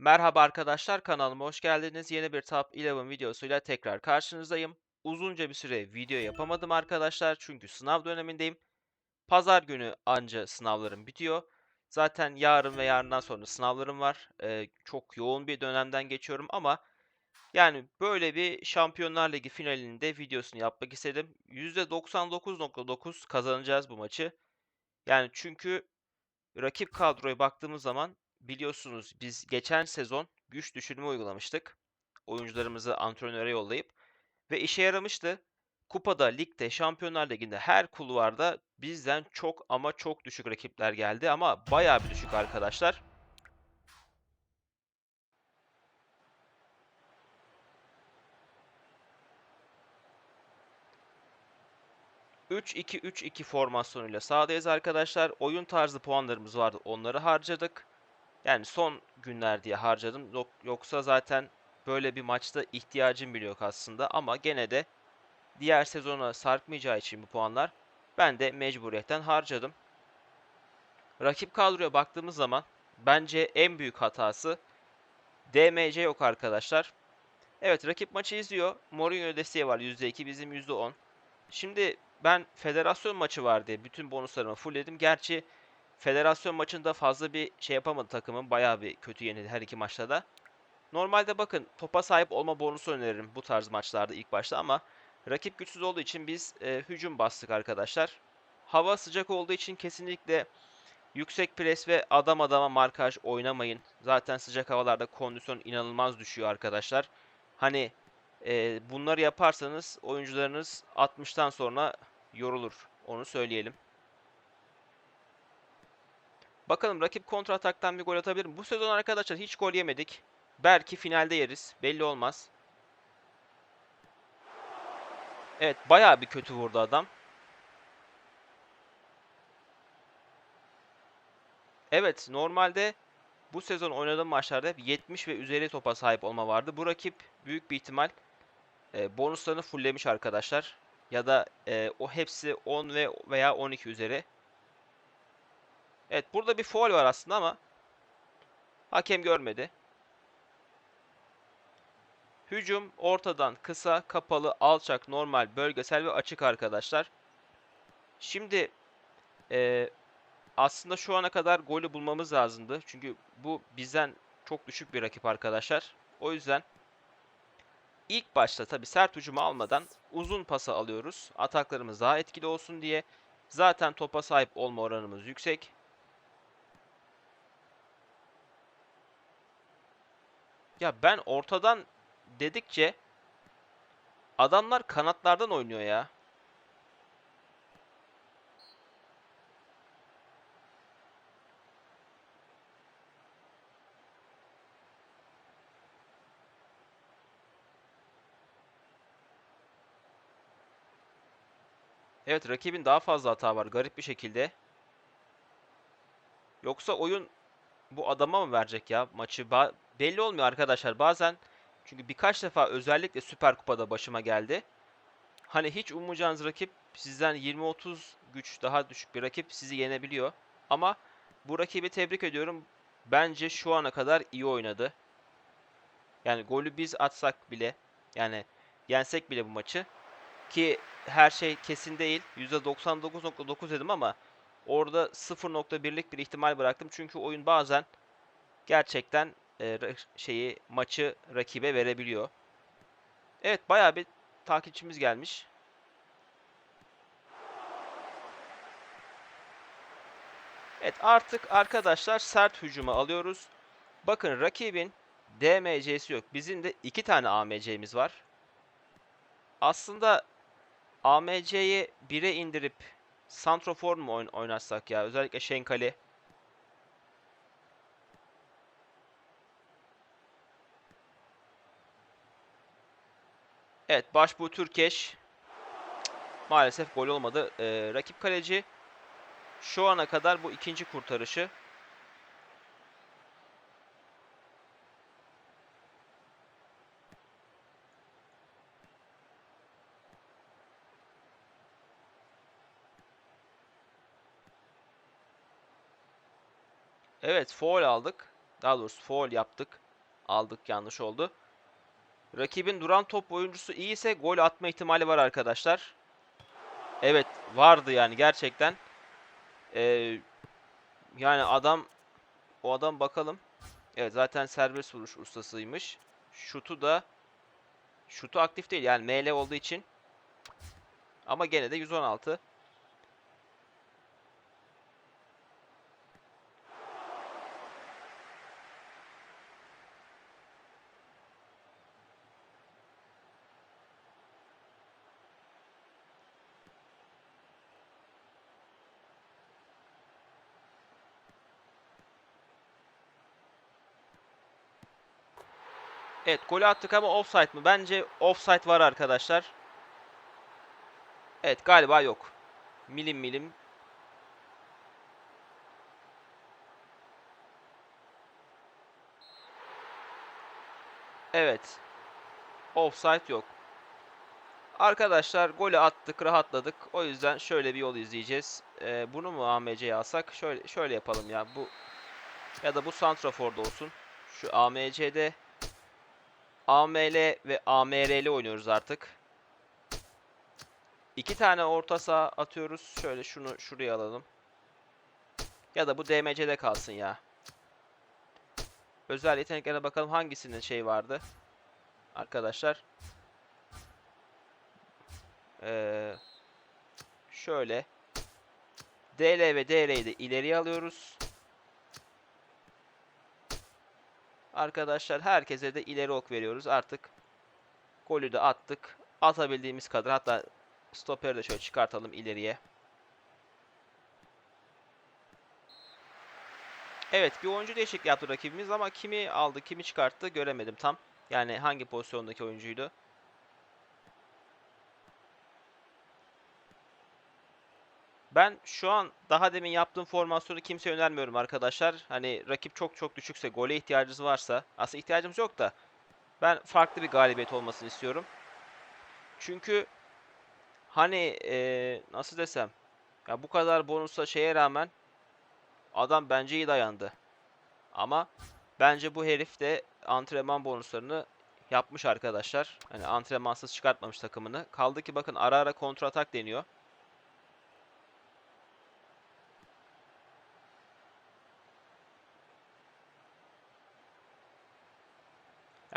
Merhaba arkadaşlar kanalıma hoş geldiniz. Yeni bir Top 11 videosuyla tekrar karşınızdayım. Uzunca bir süre video yapamadım arkadaşlar çünkü sınav dönemindeyim. Pazar günü anca sınavlarım bitiyor. Zaten yarın ve yarından sonra sınavlarım var. Ee, çok yoğun bir dönemden geçiyorum ama yani böyle bir Şampiyonlar Ligi finalinde videosunu yapmak istedim. %99.9 kazanacağız bu maçı. Yani çünkü Rakip kadroya baktığımız zaman biliyorsunuz biz geçen sezon güç düşürme uygulamıştık. Oyuncularımızı antrenöre yollayıp ve işe yaramıştı. Kupada, ligde, Şampiyonlar Ligi'nde her kulvarda bizden çok ama çok düşük rakipler geldi ama bayağı bir düşük arkadaşlar. ...3-2-3-2 formasyonuyla sahadayız arkadaşlar. Oyun tarzı puanlarımız vardı. Onları harcadık. Yani son günler diye harcadım. Yok- Yoksa zaten böyle bir maçta ihtiyacım bile yok aslında. Ama gene de diğer sezona sarkmayacağı için bu puanlar ben de mecburiyetten harcadım. Rakip kadroya baktığımız zaman bence en büyük hatası DMC yok arkadaşlar. Evet rakip maçı izliyor. Mourinho desteği var %2 bizim %10. Şimdi ben federasyon maçı var diye bütün bonuslarımı fullledim. Gerçi federasyon maçında fazla bir şey yapamadı takımın. Bayağı bir kötü yenildi her iki maçta da. Normalde bakın topa sahip olma bonusu öneririm bu tarz maçlarda ilk başta ama rakip güçsüz olduğu için biz e, hücum bastık arkadaşlar. Hava sıcak olduğu için kesinlikle yüksek pres ve adam adama markaj oynamayın. Zaten sıcak havalarda kondisyon inanılmaz düşüyor arkadaşlar. Hani e, bunları yaparsanız oyuncularınız 60'tan sonra yorulur. Onu söyleyelim. Bakalım rakip kontra ataktan bir gol atabilir mi? Bu sezon arkadaşlar hiç gol yemedik. Belki finalde yeriz. Belli olmaz. Evet bayağı bir kötü vurdu adam. Evet normalde bu sezon oynadığım maçlarda hep 70 ve üzeri topa sahip olma vardı. Bu rakip büyük bir ihtimal e, bonuslarını fulllemiş arkadaşlar. Ya da e, o hepsi 10 ve veya 12 üzeri. Evet burada bir foul var aslında ama hakem görmedi. Hücum ortadan kısa, kapalı, alçak, normal, bölgesel ve açık arkadaşlar. Şimdi e, aslında şu ana kadar golü bulmamız lazımdı. Çünkü bu bizden çok düşük bir rakip arkadaşlar. O yüzden ilk başta tabi sert hücumu almadan uzun pası alıyoruz. Ataklarımız daha etkili olsun diye. Zaten topa sahip olma oranımız yüksek. Ya ben ortadan dedikçe adamlar kanatlardan oynuyor ya. Evet rakibin daha fazla hata var garip bir şekilde. Yoksa oyun bu adama mı verecek ya maçı? Belli olmuyor arkadaşlar. Bazen çünkü birkaç defa özellikle Süper Kupa'da başıma geldi. Hani hiç ummayacağınız rakip sizden 20-30 güç daha düşük bir rakip sizi yenebiliyor. Ama bu rakibi tebrik ediyorum. Bence şu ana kadar iyi oynadı. Yani golü biz atsak bile yani yensek bile bu maçı ki her şey kesin değil. %99.9 dedim ama orada 0.1'lik bir ihtimal bıraktım. Çünkü oyun bazen gerçekten e, şeyi maçı rakibe verebiliyor. Evet bayağı bir takipçimiz gelmiş. Evet artık arkadaşlar sert hücuma alıyoruz. Bakın rakibin DMC'si yok. Bizim de iki tane AMC'miz var. Aslında AMC'yi 1'e indirip Santrofor mu oyn- ya? Özellikle Şenkali. Evet Başbuğ Türkeş. Maalesef gol olmadı. Ee, rakip kaleci şu ana kadar bu ikinci kurtarışı. Evet foul aldık. Daha doğrusu foul yaptık. aldık yanlış oldu. Rakibin duran top oyuncusu iyi ise gol atma ihtimali var arkadaşlar. Evet vardı yani gerçekten. Ee, yani adam o adam bakalım. Evet zaten serbest vuruş ustasıymış. Şutu da şutu aktif değil yani ML olduğu için. Ama gene de 116. Evet golü attık ama offside mı? Bence offside var arkadaşlar. Evet galiba yok. Milim milim. Evet. Offside yok. Arkadaşlar golü attık, rahatladık. O yüzden şöyle bir yol izleyeceğiz. Ee, bunu mu AMC'ye alsak? Şöyle şöyle yapalım ya. Bu ya da bu Santrafor'da olsun. Şu AMC'de AML ve AMRL oynuyoruz artık. İki tane orta saha atıyoruz. Şöyle şunu şuraya alalım. Ya da bu DMC'de kalsın ya. Özel yeteneklere bakalım hangisinin şey vardı. Arkadaşlar. Ee, şöyle. DL ve DR'yi de ileriye alıyoruz. Arkadaşlar herkese de ileri ok veriyoruz. Artık golü de attık. Atabildiğimiz kadar hatta stoperi de şöyle çıkartalım ileriye. Evet bir oyuncu değişikliği yaptı rakibimiz ama kimi aldı kimi çıkarttı göremedim tam. Yani hangi pozisyondaki oyuncuydu. Ben şu an daha demin yaptığım formasyonu kimseye önermiyorum arkadaşlar. Hani rakip çok çok düşükse, gole ihtiyacımız varsa, aslında ihtiyacımız yok da ben farklı bir galibiyet olmasını istiyorum. Çünkü hani eee, nasıl desem, ya bu kadar bonusa şeye rağmen adam bence iyi dayandı. Ama bence bu herif de antrenman bonuslarını yapmış arkadaşlar. Hani antrenmansız çıkartmamış takımını. Kaldı ki bakın ara ara kontratak deniyor.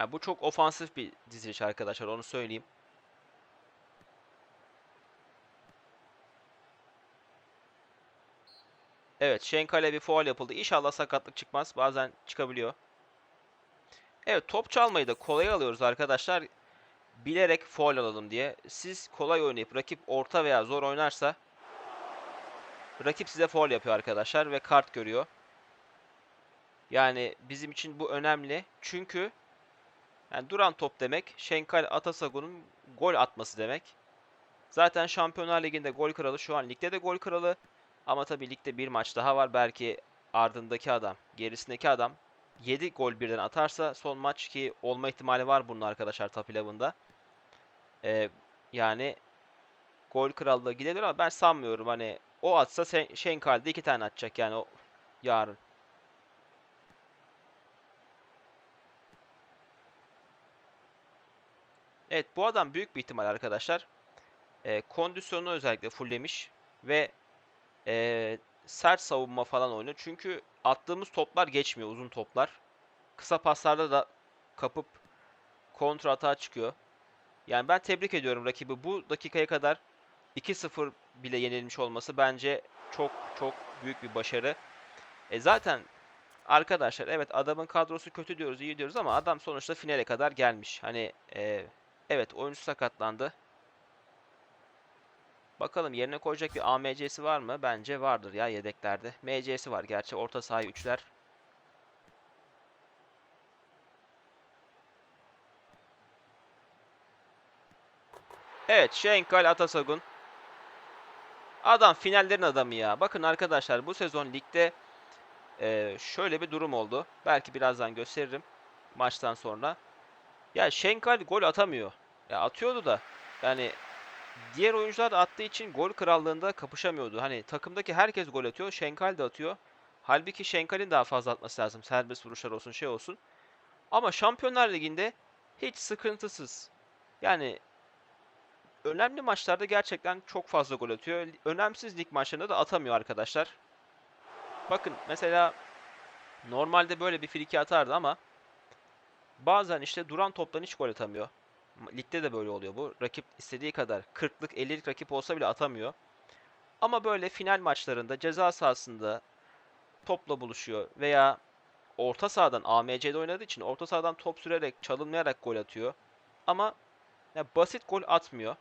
Yani bu çok ofansif bir diziliş arkadaşlar onu söyleyeyim. Evet Şenkal'e bir faul yapıldı. İnşallah sakatlık çıkmaz. Bazen çıkabiliyor. Evet top çalmayı da kolay alıyoruz arkadaşlar. Bilerek faul alalım diye. Siz kolay oynayıp rakip orta veya zor oynarsa rakip size faul yapıyor arkadaşlar ve kart görüyor. Yani bizim için bu önemli. Çünkü yani duran top demek Şenkal Atasagun'un gol atması demek. Zaten Şampiyonlar Ligi'nde gol kralı şu an ligde de gol kralı. Ama tabii ligde bir maç daha var. Belki ardındaki adam, gerisindeki adam 7 gol birden atarsa son maç ki olma ihtimali var bunun arkadaşlar Top 11'da. Ee, yani gol krallığı gidebilir ama ben sanmıyorum. Hani o atsa Şenkal de iki tane atacak yani o yarın. Evet bu adam büyük bir ihtimal arkadaşlar. E, kondisyonu özellikle fulllemiş ve e, sert savunma falan oynuyor. Çünkü attığımız toplar geçmiyor uzun toplar. Kısa paslarda da kapıp kontra atağa çıkıyor. Yani ben tebrik ediyorum rakibi. Bu dakikaya kadar 2-0 bile yenilmiş olması bence çok çok büyük bir başarı. E zaten arkadaşlar evet adamın kadrosu kötü diyoruz, iyi diyoruz ama adam sonuçta finale kadar gelmiş. Hani e, Evet oyuncu sakatlandı. Bakalım yerine koyacak bir AMC'si var mı? Bence vardır ya yedeklerde. MC'si var gerçi orta sahayı üçler. Evet Şenkal Atasagun. Adam finallerin adamı ya. Bakın arkadaşlar bu sezon ligde e, şöyle bir durum oldu. Belki birazdan gösteririm maçtan sonra. Ya Şenkal gol atamıyor. Ya atıyordu da yani diğer oyuncular da attığı için gol krallığında kapışamıyordu. Hani takımdaki herkes gol atıyor. Şenkal de atıyor. Halbuki Şenkal'in daha fazla atması lazım. Serbest vuruşlar olsun şey olsun. Ama Şampiyonlar Ligi'nde hiç sıkıntısız. Yani önemli maçlarda gerçekten çok fazla gol atıyor. Önemsiz lig maçlarında da atamıyor arkadaşlar. Bakın mesela normalde böyle bir friki atardı ama bazen işte duran toptan hiç gol atamıyor. Ligde de böyle oluyor bu. Rakip istediği kadar 40'lık 50'lik rakip olsa bile atamıyor. Ama böyle final maçlarında ceza sahasında topla buluşuyor veya orta sahadan AMC'de oynadığı için orta sahadan top sürerek çalınmayarak gol atıyor. Ama ya basit gol atmıyor.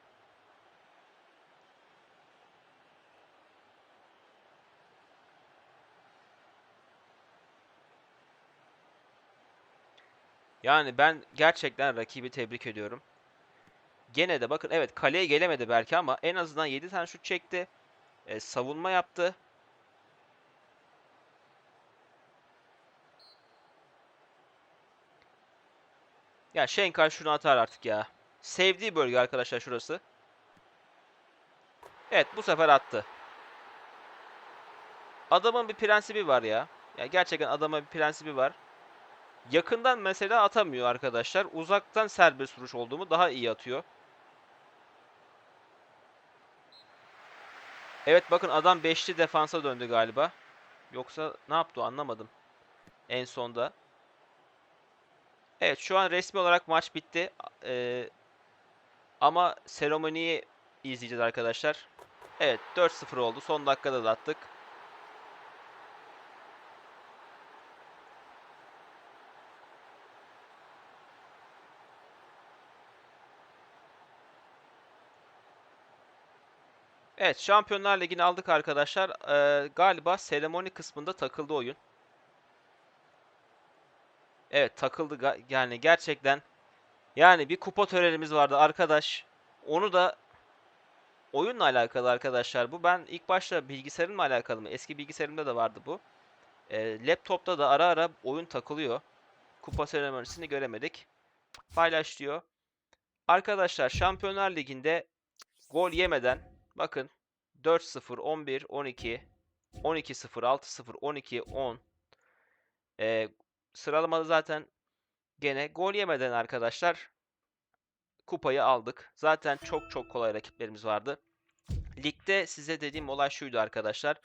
Yani ben gerçekten rakibi tebrik ediyorum. Gene de bakın evet kaleye gelemedi belki ama en azından 7 tane şut çekti. E, savunma yaptı. Ya Şenkay şunu atar artık ya. Sevdiği bölge arkadaşlar şurası. Evet bu sefer attı. Adamın bir prensibi var ya. Ya gerçekten adama bir prensibi var. Yakından mesela atamıyor arkadaşlar. Uzaktan serbest vuruş olduğumu daha iyi atıyor. Evet bakın adam beşli defansa döndü galiba. Yoksa ne yaptı anlamadım. En sonda. Evet şu an resmi olarak maç bitti. Ee, ama seremoniyi izleyeceğiz arkadaşlar. Evet 4-0 oldu. Son dakikada da attık. Evet Şampiyonlar Ligi'ni aldık arkadaşlar. Ee, galiba seremoni kısmında takıldı oyun. Evet takıldı yani gerçekten. Yani bir kupa törenimiz vardı arkadaş. Onu da oyunla alakalı arkadaşlar bu. Ben ilk başta bilgisayarımla alakalı mı? Eski bilgisayarımda da vardı bu. E, laptopta da ara ara oyun takılıyor. Kupa seremonisini göremedik. Paylaş diyor. Arkadaşlar Şampiyonlar Ligi'nde gol yemeden bakın 4-0, 11, 12, 12-0, 6-0, 12, 10. E, sıralamada zaten gene gol yemeden arkadaşlar kupayı aldık. Zaten çok çok kolay rakiplerimiz vardı. Ligde size dediğim olay şuydu arkadaşlar.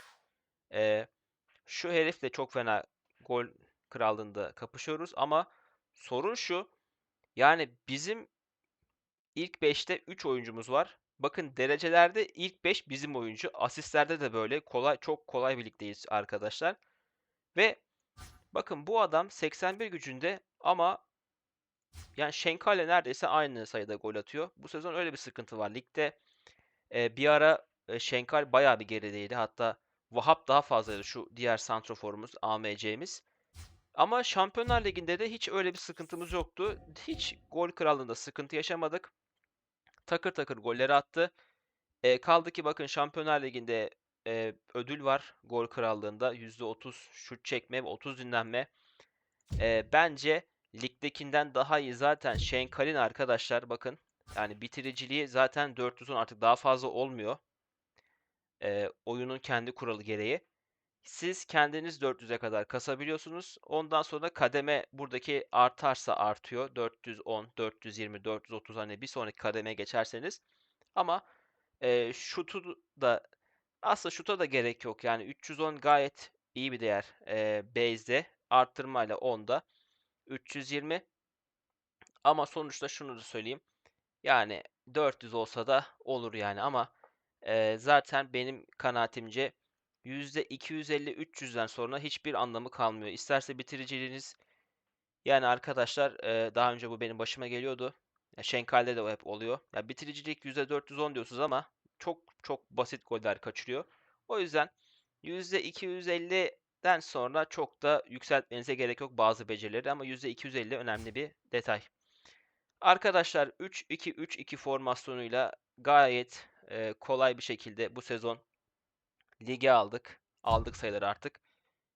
Ee, şu herifle çok fena gol krallığında kapışıyoruz ama sorun şu. Yani bizim ilk 5'te 3 oyuncumuz var. Bakın derecelerde ilk 5 bizim oyuncu. Asistlerde de böyle kolay çok kolay birlikteyiz arkadaşlar. Ve bakın bu adam 81 gücünde ama yani Şenkale neredeyse aynı sayıda gol atıyor. Bu sezon öyle bir sıkıntı var. Ligde e, bir ara e, Şenkal bayağı bir gerideydi. Hatta Vahap daha fazlaydı şu diğer santroforumuz AMC'miz. Ama Şampiyonlar Ligi'nde de hiç öyle bir sıkıntımız yoktu. Hiç gol krallığında sıkıntı yaşamadık. Takır takır golleri attı. E, kaldı ki bakın Şampiyonlar Ligi'nde e, ödül var gol krallığında. %30 şut çekme ve 30 dinlenme. E, bence ligdekinden daha iyi zaten Şenkal'in arkadaşlar bakın. Yani bitiriciliği zaten 410 artık daha fazla olmuyor. E, oyunun kendi kuralı gereği. Siz kendiniz 400'e kadar kasabiliyorsunuz. Ondan sonra kademe buradaki artarsa artıyor. 410, 420, 430 hani bir sonraki kademeye geçerseniz. Ama e, şutu da aslında şuta da gerek yok. Yani 310 gayet iyi bir değer e, base'de. Arttırmayla 10'da. 320 ama sonuçta şunu da söyleyeyim. Yani 400 olsa da olur yani ama e, zaten benim kanaatimce %250-300'den sonra hiçbir anlamı kalmıyor. İsterse bitiriciliğiniz yani arkadaşlar daha önce bu benim başıma geliyordu. Ya Şenkal'de de o hep oluyor. Ya bitiricilik %410 diyorsunuz ama çok çok basit goller kaçırıyor. O yüzden %250'den sonra çok da yükseltmenize gerek yok bazı becerileri ama %250 önemli bir detay. Arkadaşlar 3-2-3-2 formasyonuyla gayet kolay bir şekilde bu sezon ligi aldık. Aldık sayılır artık.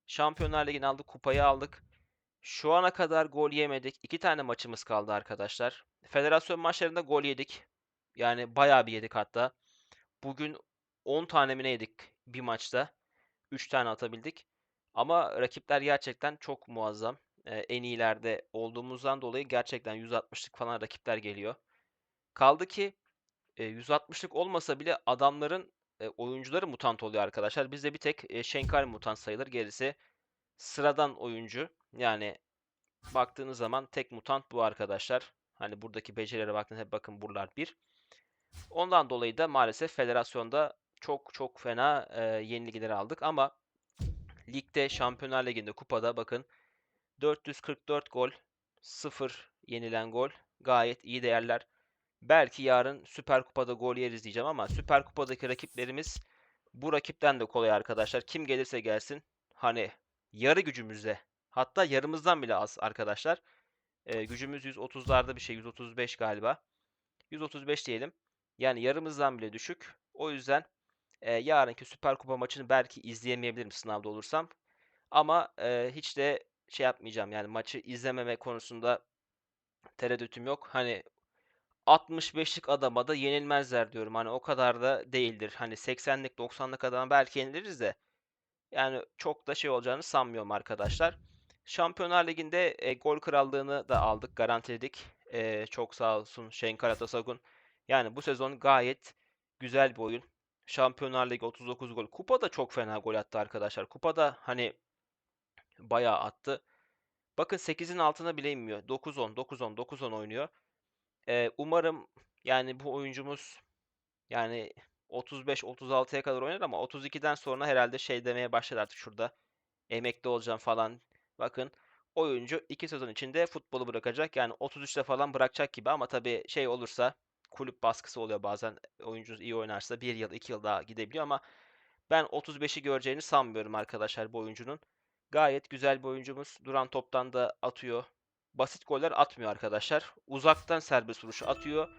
Şampiyonlar Ligi'ni aldık, kupayı aldık. Şu ana kadar gol yemedik. İki tane maçımız kaldı arkadaşlar. Federasyon maçlarında gol yedik. Yani bayağı bir yedik hatta. Bugün 10 tane mi yedik bir maçta. 3 tane atabildik. Ama rakipler gerçekten çok muazzam. e, en iyilerde olduğumuzdan dolayı gerçekten 160'lık falan rakipler geliyor. Kaldı ki e, 160'lık olmasa bile adamların e, oyuncuları mutant oluyor arkadaşlar. Bizde bir tek e, Shenkar mutant sayılır. Gerisi sıradan oyuncu. Yani baktığınız zaman tek mutant bu arkadaşlar. Hani buradaki becerilere baktığınızda hep bakın buralar bir. Ondan dolayı da maalesef federasyonda çok çok fena e, yenilgiler aldık ama ligde Şampiyonlar Ligi'nde kupada bakın 444 gol, 0 yenilen gol. Gayet iyi değerler. Belki yarın Süper Kupa'da gol yeriz diyeceğim ama Süper Kupa'daki rakiplerimiz bu rakipten de kolay arkadaşlar. Kim gelirse gelsin hani yarı gücümüzde hatta yarımızdan bile az arkadaşlar. Ee, gücümüz 130'larda bir şey 135 galiba. 135 diyelim. Yani yarımızdan bile düşük. O yüzden e, yarınki Süper Kupa maçını belki izleyemeyebilirim sınavda olursam. Ama e, hiç de şey yapmayacağım yani maçı izlememe konusunda tereddütüm yok. Hani 65'lik adama da yenilmezler diyorum. Hani o kadar da değildir. Hani 80'lik 90'lık adama belki yeniliriz de yani çok da şey olacağını sanmıyorum arkadaşlar. Şampiyonlar Ligi'nde e, gol krallığını da aldık, garantiledik. E, çok sağ olsun Şenkar Atasagun. Yani bu sezon gayet güzel bir oyun. Şampiyonlar Ligi 39 gol. Kupada çok fena gol attı arkadaşlar. Kupada hani bayağı attı. Bakın 8'in altına bile inmiyor. 9-10, 9-10, 9-10 oynuyor. Ee, umarım yani bu oyuncumuz yani 35-36'ya kadar oynar ama 32'den sonra herhalde şey demeye başlar artık şurada. Emekli olacağım falan. Bakın oyuncu 2 sezon içinde futbolu bırakacak. Yani 33'te falan bırakacak gibi ama tabii şey olursa kulüp baskısı oluyor bazen. Oyuncu iyi oynarsa 1 yıl 2 yıl daha gidebiliyor ama ben 35'i göreceğini sanmıyorum arkadaşlar bu oyuncunun. Gayet güzel bir oyuncumuz. Duran toptan da atıyor. Basit goller atmıyor arkadaşlar. Uzaktan serbest vuruşu atıyor.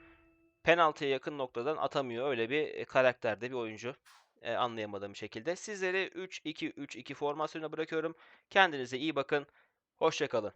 Penaltıya yakın noktadan atamıyor. Öyle bir e, karakterde bir oyuncu. E, anlayamadığım şekilde. Sizleri 3-2-3-2 formasyonuna bırakıyorum. Kendinize iyi bakın. Hoşçakalın.